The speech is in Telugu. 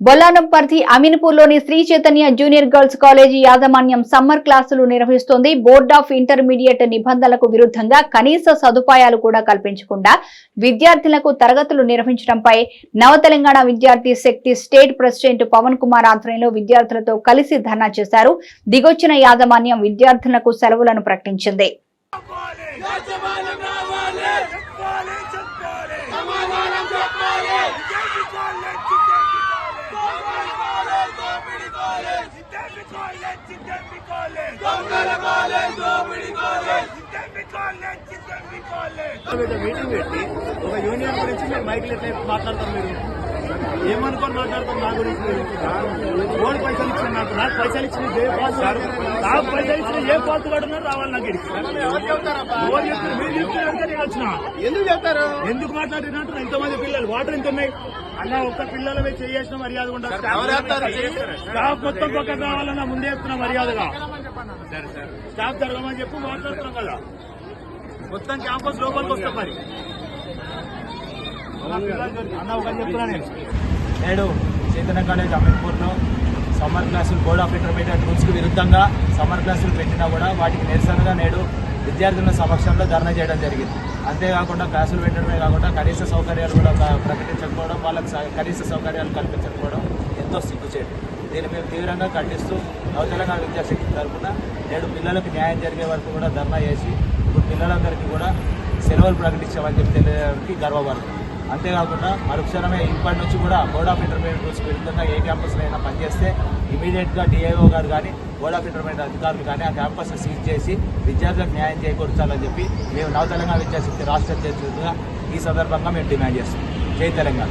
బొల్లానంపర్తి అమీన్పూర్లోని Shri Chaitanya junior girls college యాజమాన్యం సమ్మర్ క్లాసులు నిర్వహిస్తోంది. బోర్డ్ ఆఫ్ ఇంటర్మీడియట్ నిబంధనలకు విరుద్ధంగా కనీస సదుపాయాలు కూడా కల్పించకుండా విద్యార్థులకు తరగతులు నిర్వహించడంపై నవ తెలంగాణ విద్యార్థి శక్తి స్టేట్ ప్రెసిడెంట్ పవన్ కుమార్ ఆధ్వర్యంలో విద్యార్థులతో కలిసి ధర్నా చేశారు. దిగొచ్చిన యాజమాన్యం విద్యార్థులకు సెలవులను ప్రకటించింది. దొంగల కాలేజ్ దోపిడి కాలేజ్ మీటింగ్ పెట్టి ఒక యూనియన్ గురించి మీరు మైకులు ఎట్లా మాట్లాడతారు మీరు ఏమనుకొని మాట్లాడతారు నా గురించి? ఓడి పైసలు ఇచ్చిన నాకు? నాకు పైసలు ఇచ్చిన ఏ ఫాల్తు. నాకు పైసలు ఇచ్చిన ఏ ఫాల్తు పడుతున్నారు రావాలి నాకు? మీరు నేను వచ్చిన. ఎందుకు చెప్తారు? ఎందుకు మాట్లాడినట్టు ఎంతమంది పిల్లలు? వాటర్ ఎంత ఉన్నాయి అన్న ఒక్క పిల్లల మీద చేసిన మర్యాద ఉండదు? స్టాఫ్ మొత్తం పక్కన రావాలన్నా ముందే చెప్తున్నా మర్యాదగా. స్టాఫ్ జరగమని చెప్పి మాట్లాడుతున్నాం కదా. మొత్తం క్యాంపస్ లోపలికి వస్తాం మరి అన్న ఒక చెప్తున్నా నేను నేడు చైతన్య కాలేజ్ అమీర్పూర్లో సమ్మర్ క్లాసులు బోర్డ్ ఆఫ్ ఇంటర్మీడియట్ రూల్స్కి విరుద్ధంగా సమ్మర్ క్లాసులు పెట్టినా కూడా వాటికి నిరసనగా నేడు విద్యార్థుల సమక్షంలో ధర్నా చేయడం జరిగింది. అంతేకాకుండా క్లాసులు పెట్టడమే కాకుండా కనీస సౌకర్యాలు కూడా ప్రకటించకపోవడం వాళ్ళకి కనీస సౌకర్యాలు కల్పించకపోవడం ఎంతో సిగ్గుచేటు. దీన్ని మేము తీవ్రంగా ఖండిస్తూ నవతెలంగాణ విద్యాశక్తి తరఫున నేడు పిల్లలకు న్యాయం జరిగే వరకు కూడా ధర్నా చేసి ఇప్పుడు పిల్లలందరికీ కూడా సెలవులు ప్రకటించామని చెప్పి తెలియడానికి గర్వపడుతుంది అంతేకాకుండా మరుక్షణమే ఇప్పటి నుంచి కూడా బోర్డ్ ఆఫ్ ఇంటర్మీడియట్ రూల్స్ విరుద్ధంగా ఏ క్యాంపస్లో అయినా పనిచేస్తే ఇమీడియట్గా డిఐఓ గారు కానీ బోర్డ్ ఆఫ్ ఇంటర్మీడియట్ అధికారులు కానీ ఆ క్యాంపస్ సీజ్ చేసి విద్యార్థులకు న్యాయం చేకూర్చాలని చెప్పి మేము నవ తెలంగాణ విద్యాశక్తి రాష్ట్ర అధ్యక్షుడిగా ఈ సందర్భంగా మేము డిమాండ్ చేస్తాం జై తెలంగాణ.